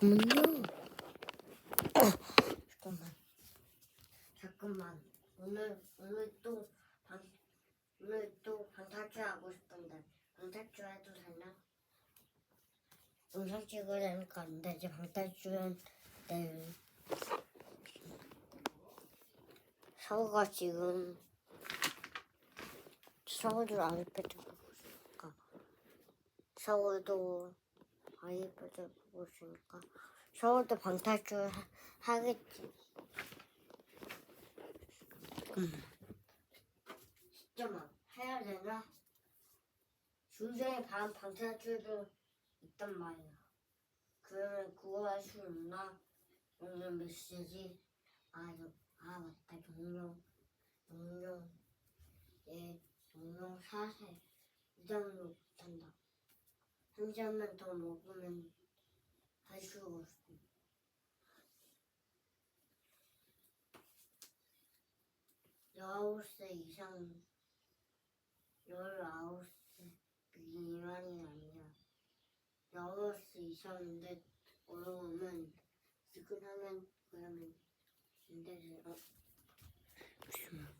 잠깐만요. 잠깐만. 잠깐만. 오늘 오늘 또 방, 오늘 또 방탈출 하고 싶은데 방탈출 해도 되나? 영상 찍어야 되니까 안 되지. 방탈출은 내일. 샤워가 지금 샤워도 아이패드 보고 있으니까 샤워도 아이패드 보고 있으니까 샤워도 방탈출 하, 하겠지. 음. 잠깐만 해야 되나? 중생의 반 방탈출도 있단 말이야. 그러면 그거 할 수 있나? 오늘 메시지 아, 저, 아 맞다 용용 용용 예 용용 사세 이 장으로 못한다. 한 잔만 더 먹으면 없어. 열아홉 세 이상 열아홉 세 미만이 아니야. 열아홉 세 이상인데 어려우면 지근하면 그러면 안 되지. 어? 잠시만.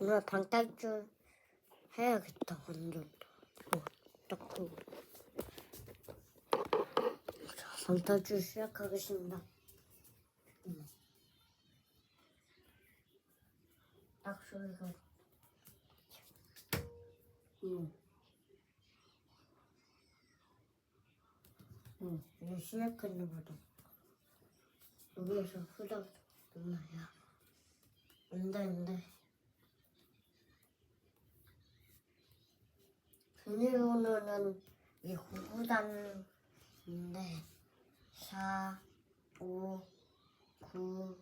오늘 방탈출 해야겠다 완전. 어, 딱 그. 자, 방탈출 시작하겠습니다. 음. 딱 소리가 응. 응, 이제 시작했나 보다. 여기에서 후적 누나야. 안돼 안돼 비밀번호는 이 후단인데 4, 5, 9,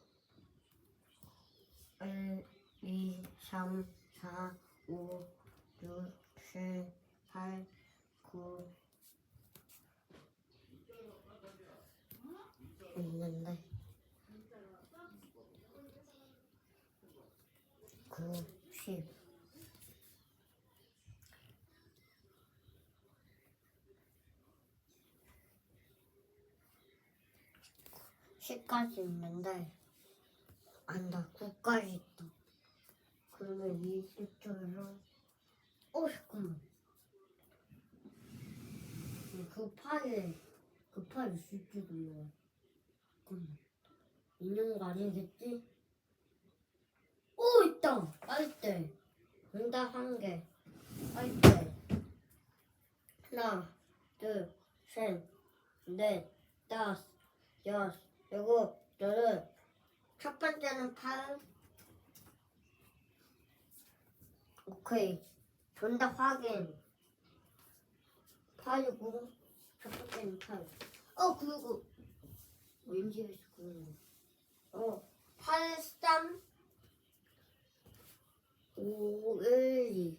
1, 2, 3, 4, 5, 6, 7, 8, 9 있는데 9, 10 10까지 있는데 안다 9까지 있다. 그러면 20초에서 어 잠깐만. 그 파일 있을지도 몰라 잠깐만 있는 거 아니겠지? 오 있다! 빨대 정답 한개. 빨대 하나 둘셋넷 다섯 여섯 일곱 여덟 첫 번째는 팔. 오케이. 정답 확인. 팔이고 첫 번째는 팔어 그리고 왠지 그어 팔, 삼, 오, 일, 이.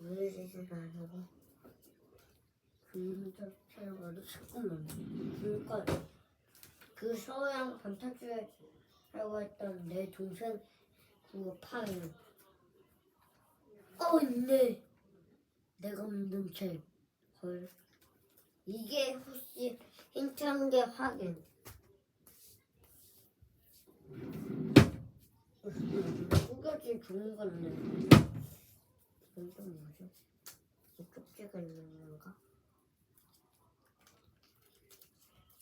왜 이러지 않고? 그림자 촬영하도 잠깐만 그러니까 그 서양 반타주에 하려고 했던 내 동생 그거 파일 어 있네. 내가 만든 책헐. 이게 혹시 힌트 한개 확인. 꾸겨진 좋은 건데 이건 좀 뭐지? 이 쪽지가 있는 건가?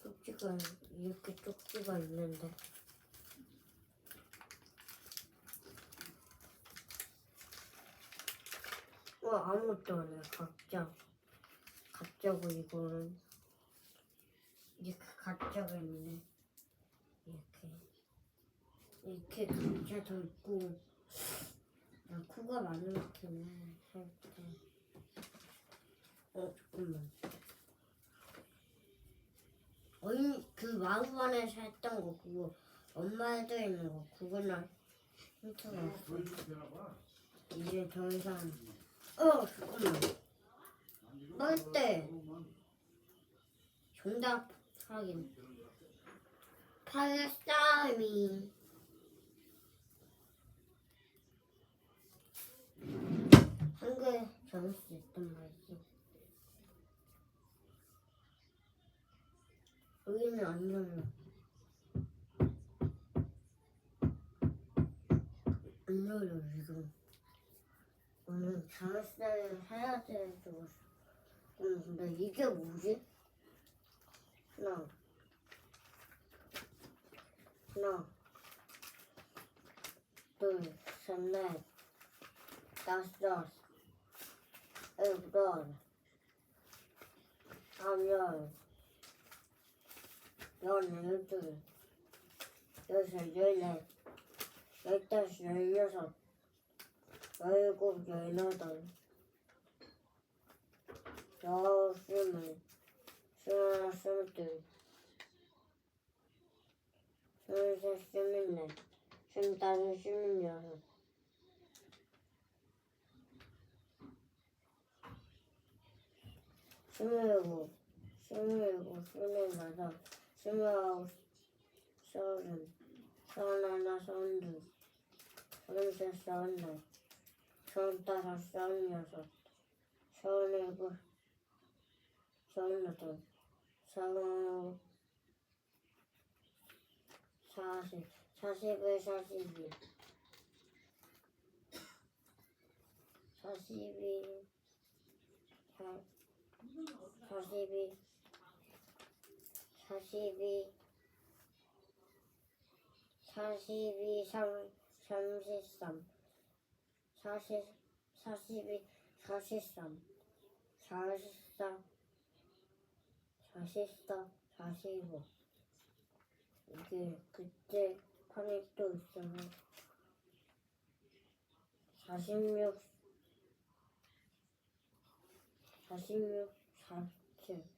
쪽지가 이렇게 쪽지가 있는데 와 아무것도 안 해. 각자 가짜고 이거는 이렇게 가짜가 있네. 이렇게 이렇게 더 있고 야 코가 많이 막히네. 살짝. 어 잠깐만. 어이 그 마구간에서 했던 거 그거 엄마에도 있는 거 그거는 힌트가. 이제 더 이상 어 잠깐만. 빨대 정답 확인. 팔싸미 한개 적을 수 있단 말이지. 여기는 안 열려. 안 열려 지금. 오늘 자물쇠를 해야 돼서. 음, 근데 이게 뭐지? 하나, 하나, 둘, 셋, 넷, 다섯, 일곱, 아홉, 열둘, 열셋, 열넷, 열다섯, 열여섯, 열일곱, 열여덟, 열스물, 스물하나, 스물둘, 스물셋, 스물넷, 스물다섯, 스물여섯, 스물일곱, 스물일곱, 스물여덟, Small. Sorun. Sonunda sondur. Önce sondur. Son taraf son yazık. Sonra bu. Sonradır. Savunur. Sasi. Sasi ve sasi bir. Sasi bir. Sasi bir. 42 42 3 33 40 42 43 44 44 45 이게 그때 커넥도 있어요 46 46 47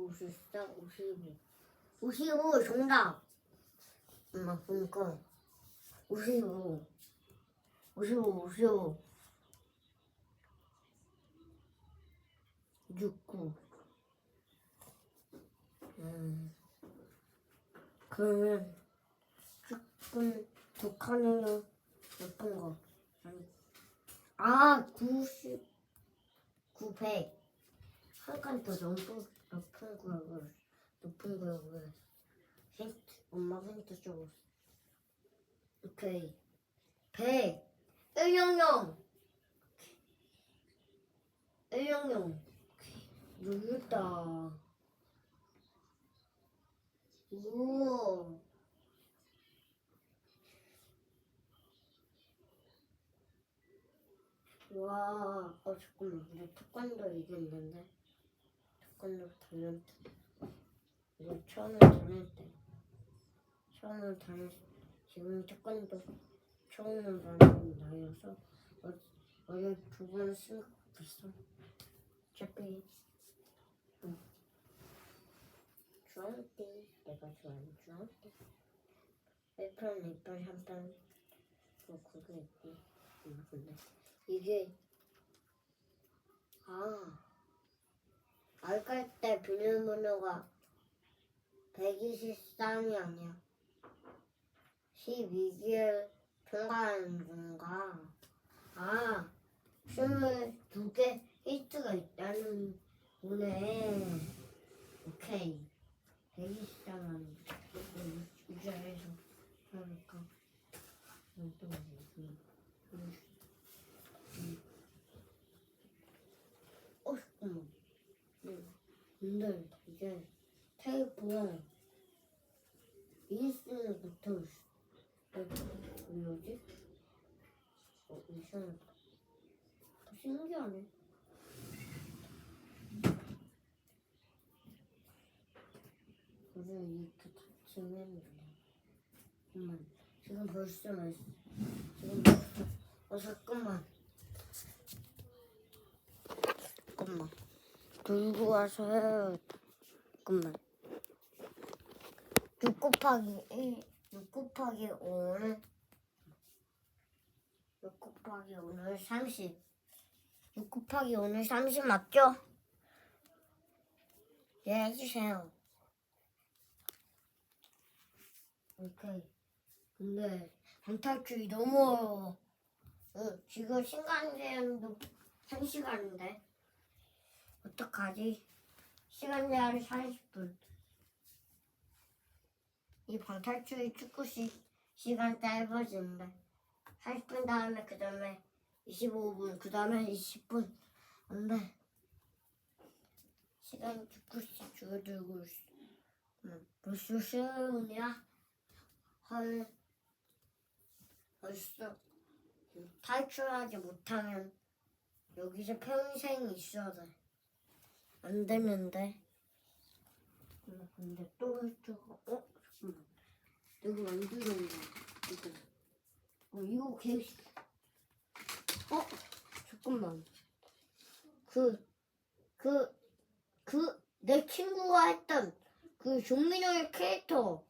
육, 사십칠. 사십팔, 사십구. 사십팔, 사십구. 오십, 오십일, 오십구, 오십삼. 오십사, 오십오. 오십사, 오십오. 오십오 정답. 엄마 그니까 오십오. 오십오, 오십오. 육구. 음. 그러면 조금 독하네요. 높은 거. 아니. 아, 90, 900. 한 칸더 높은, 높은 구역을, 높은 구역을. 힌트, 엄마 힌트 줘. 오케이. 100. 100. 100. 여기 있다. 우와. 와, 어 잠깐만, 우리 태권도 이겼는데 다닐 때, 이거 처음에 다닐 때, 처음에 다닐 지금 태권도 처음에 다니는 나이여서 어, 어제 두번 쓴것 같았어. 어차피 응. 주황띠 내가 좋아하는 주황띠 1편, 2편, 3편 뭐 그게 있고 이게 아 알갈 때 비밀번호가 123이 아니야. 12개월 통과하는 건가? 아 22개 히트가 있다는 거네. 오케이. 123은 유자에서 하니까. 또 뭐지 어, 잠깐만. 응. 근데 이게 테이프에 인스는 붙어 뭐지? 어, 이상하다. 더 신기하네. 그래, 이렇게 돼. 잠깐만. 지금 벌써 몇 시? 지금 어. 잠깐만. 들고 와서 해야겠다. 잠깐만. 6 곱하기 1, 6 곱하기 5는 6 곱하기 5는 30. 6 곱하기 5는 30 맞죠? 예, 해주세요. 오케이. 근데 방탈출이 너무 어려워. 응, 지금 시간 제한도 1시간인데. 어떡하지? 시간 제한이 40분. 이 방탈출이 축구 시, 시간 짧아지는데. 40분 다음에 그 다음에 25분, 그 다음에 20분. 안 돼. 시간이 조금씩 줄어들고 있어. 음, 벌써 시간이야? 헐. 벌써 탈출하지 못하면 여기서 평생 있어야 돼. 안 되는데. 음, 근데 또 저거, 어? 잠깐만. 여기 만들었네. 이거. 어, 이거 개, 어? 잠깐만. 그, 그, 그, 내 친구가 했던 그 종민호의 캐릭터.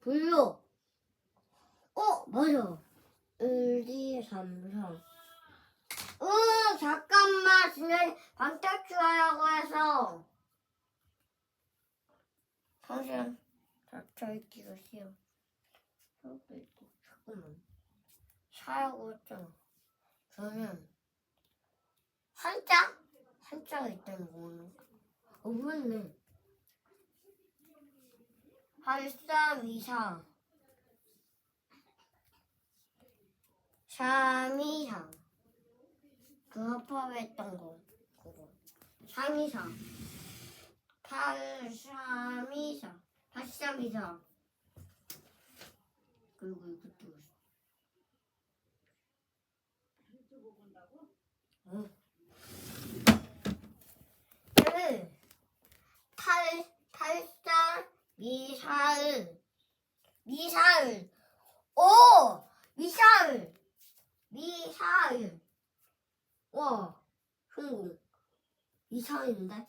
불러. 어, 맞아. 1, 2, 3, 4. 응, 잠깐만. 진짜 방탈출하라고 해서. 당신, 닫혀있기가 싫어. 여기 있고, 잠깐만. 사라고 했잖아. 저는, 한자? 한자가 있다는 거는. 어, 맞네. 8, 3, 2, 4. 3, 2, 4. 그 합합했던 거. 그거. 3, 2, 4. 8, 3, 2, 4. 8, 3, 2, 4. 그리고 이것도 있어. 응. 1, 8, 8, 4, 미사일. 미사일. 오! 미사일. 미사일. 와, 성공. 미사일인데?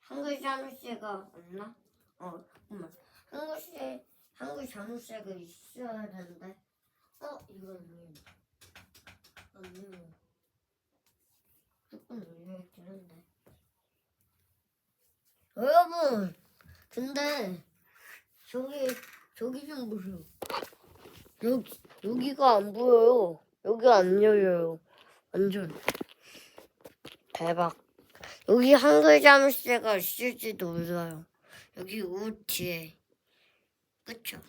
한글 자물쇠가 없나? 어, 잠깐만. 한글 쇠, 한글 자물쇠가 있어야 되는데. 어, 이거는. 아니요. 조금 눌려있긴 한데. 여러분! 근데, 저기, 저기 좀 보세요. 여기, 여기가 안 보여요. 여기 안 열려요. 완전. 대박. 여기 한 글 자물쇠가 있을지도 몰라요. 여기 옷 뒤에. 그쵸?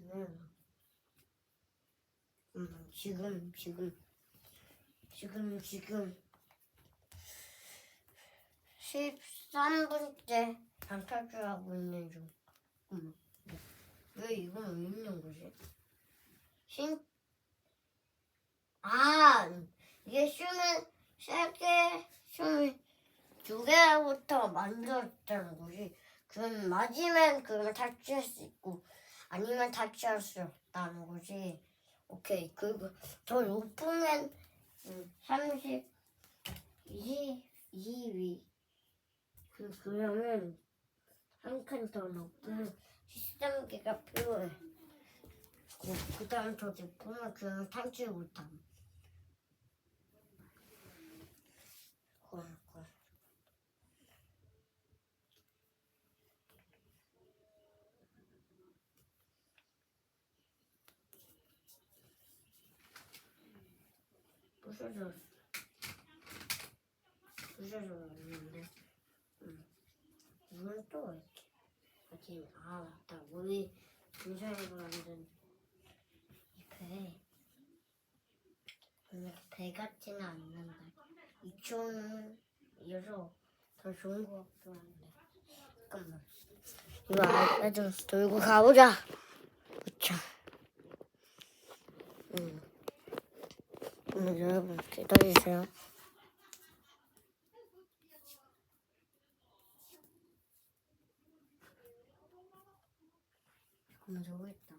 음. 음, 지금, 지금, 지금, 지금. 13분째 방탈출하고 있는 중. 음. 왜 이건 왜 있는 거지? 신, 아, 이게 춤을 세 개, 춤을 두 개부터 만들었다는 거지. 그럼 맞으면 그걸 탈취할 수 있고, 아니면 탈취할 수 없다는 거지. 오케이. 그리고 더 높으면 음, 30, 20, 22. 그, 그러면 한 칸 더 높은 13개가 필요해. 그, 그 다음 더 높으면 그냥 탈출 못함. 부서졌어. 부서졌는데. 응. 이건 또 이렇게. 아, 맞다. 우리 이 배. 근데 배 같지는 않는데. 이촌이어서 더 좋은 것 같긴 한데. 잠깐만. 이거 아이좀 들고 가보자. 그쵸. 잠깐만 여러분 기다리세요. 잠깐만 저거 있다.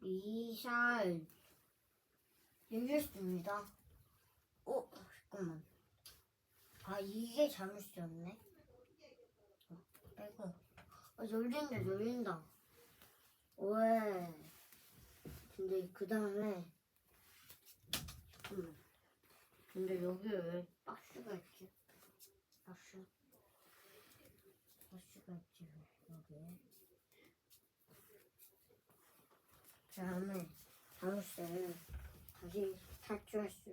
미사일 열렸습니다. 어 잠깐만. 아 이게 잘못이었네. 어, 빼고. 아 열린다 열린다. 왜? 근데 그 다음에 잠깐만. 근데 여기 왜 박스가 있지? 박스. 박스가 있지 여기에. 그 다음에 잠옷을 다시 탈출할 수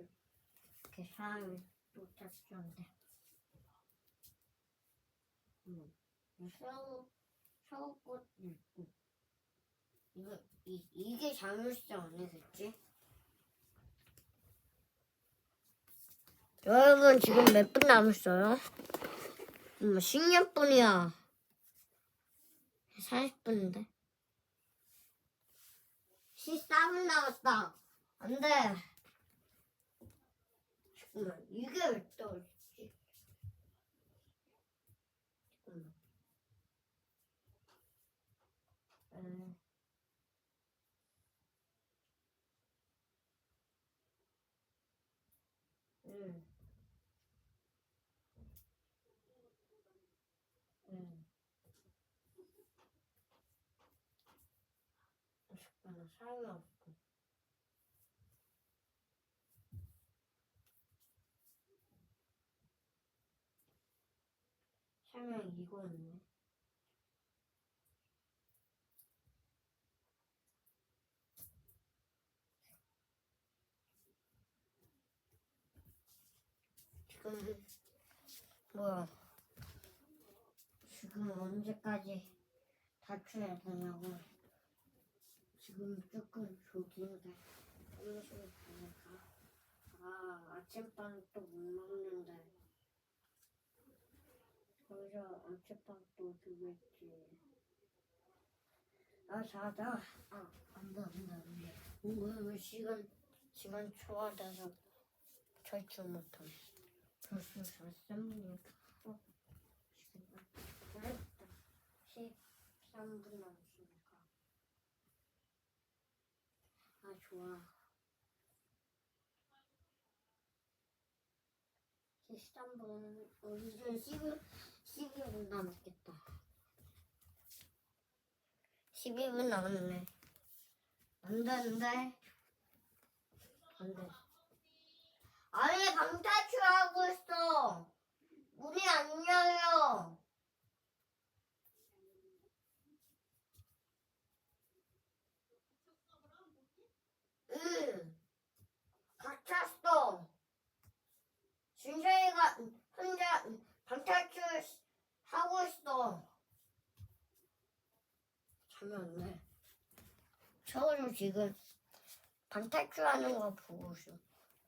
이렇게 사람이 또 탈출한대. 음, 샤워 샤워꽃 있고 이거 이 이게 잠옷이 아니겠지? 여러분 지금 몇 분 남았어요? 음, 16분이야. 40분인데. 14분 남았다. 안 돼. 잠깐만, 이게 왜떨어지지? 잠깐만. 에. 응. 응. 사용이 없고. 설명 이거였네. 지금 뭐야? 지금 언제까지 탈출해야 되냐고. 지금 조금 조기인데 음식을 보니까 아 아침빵 또못 먹는데 거기서 아침빵 또 주겠지. 아 자자. 아 안돼 안돼 안돼. 왜왜 시간 시간 초과돼서 탈출 못함. 벌써 13분이야. 어, 시간 잘했다. 13분 남았으 좋아. 13분, 어, 이제 11, 12분 남았겠다. 12분 남았네. 안 돼. 안 돼. 아니, 방탈출하고 있어. 문이 안 열려. 응. 갇혔어. 준서이가 혼자 방탈출 하고 있어. 잠이 안 나. 서울은 지금 방탈출하는 거 보고 있어.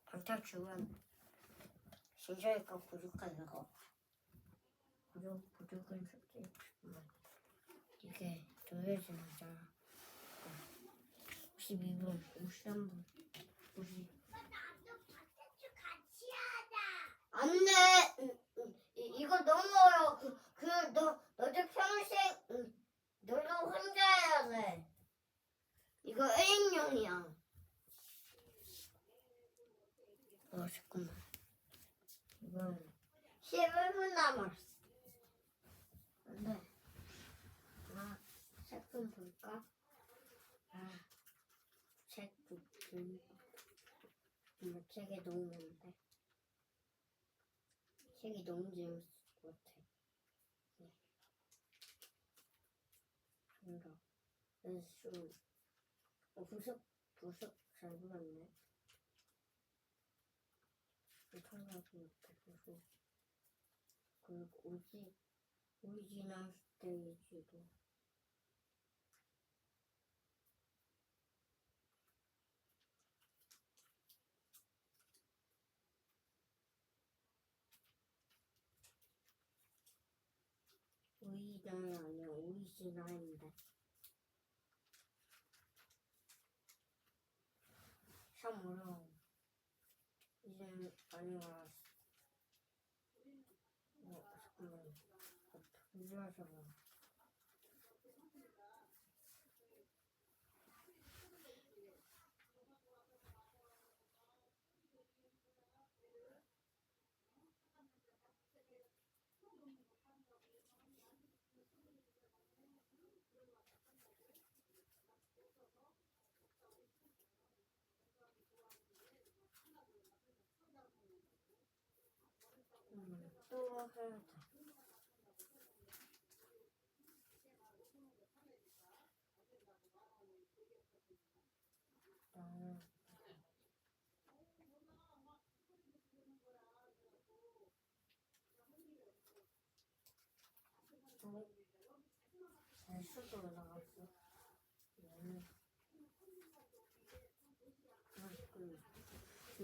방탈출은 준서이가 부족한 거. 부족, 솔직히 정말 이게 도여진 거잖아. 52분, 53분, 50. 안 돼! 응, 응. 이- 이거 너무 어려워. 그, 그, 너, 너도 평생, 응, 너도 혼자 해야 돼. 이거 A인용이야. 어, 잠깐만. 이건 11분 남았어. 안 돼. 아, 색좀 볼까? 아, 책, 음, 음, 책에 너무 많은데. 책이 너무 재밌을 것 같아. 네. 뭔가, 연수. 어, 부석, 부석 잘 불렀네. 옆에 부석. 그리고 오지, 오리지널 스테이지도. 아니다 아니야. 오리지널인데. 참 어려워. 이제 많이 알았어 어 잠깐만. 어, 이제 하자고 음, 또 어? 아, 그,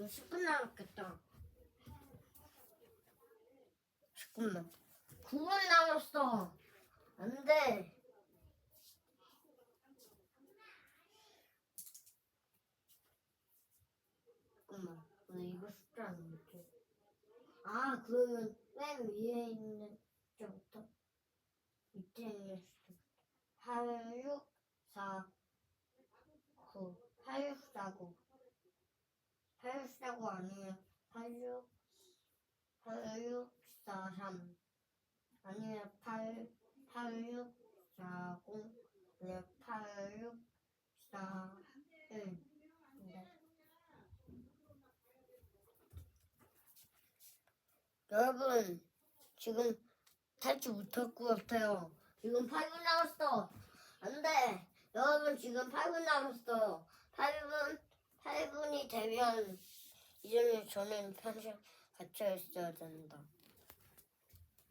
10분 남았겠다. 잠깐만. 9분 남았어. 안 돼. 잠깐만. 왜 이거 숫자는 뭐지? 아, 그러면 맨 위에 있는 숫자부터 밑에 있는 숫자부터 8, 6, 4, 9, 8, 6, 4, 9 8, 6, 4, 9 아니면 8, 6, 8, 6, 4, 3 아니면 8, 8, 6, 4, 0 아니면 8, 6, 4, 1 네. 여러분 지금 탈출 못할 것 같아요. 지금 8분 남았어. 안돼. 여러분 지금 8분 남았어. 8분 8분이 되면 이제는 저는 편집 갇혀 있어야 된다. 뭐,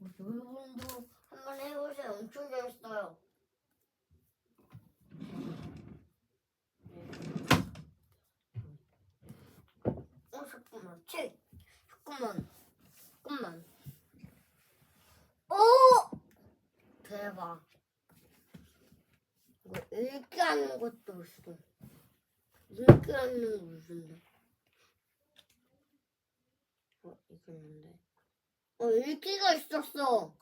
여러분도 한번 해보세요. 엄청 재밌어요. 어, 잠깐만. 책. 잠깐만. 잠깐만. 오! 대박. 이거 읽기 하는 것도 있어. 읽기 하는 거 무슨데? 어, 이거 뭔데? 어, 읽기가 있었어.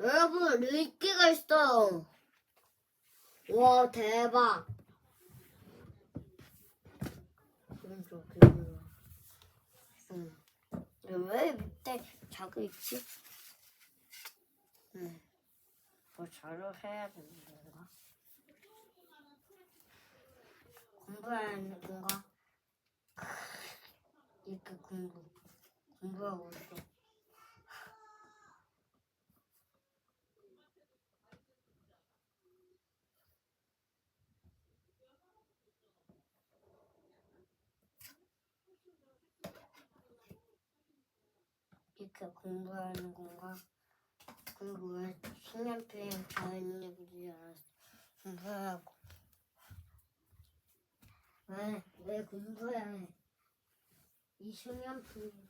여러분, 읽기가 있어요. 와, 대박. 좋아. 응. 왜 밑에 자그 있지? 응. 뭐 자료 해야 되는 건가? 공부해야 하는 건가? 이렇게 공부. 공부하고 있어. 이렇게 공부하는 건가? 그리고 왜 색연필 다 있는지 알았어. 공부하고. 왜, 왜 공부해야 해? 이 색연필.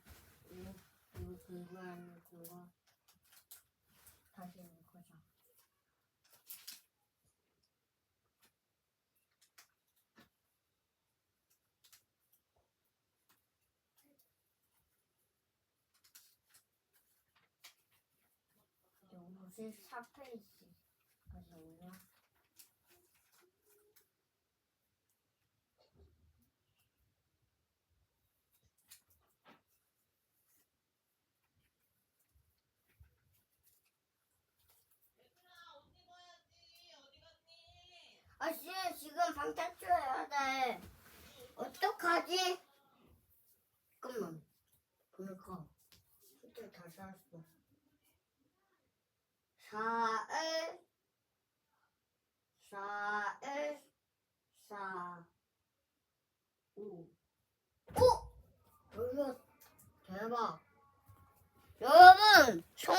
이거, 이거 공부하는 건가? 다시 읽어자. 이제 54페이지까지 오냐? 방 탈출해야 돼. 어떡하지? 잠깐만. 오늘 가. 호텔 다 살았어. 사을, 사을, 사, 오. 오! 여기 대박. 여러분, 성공!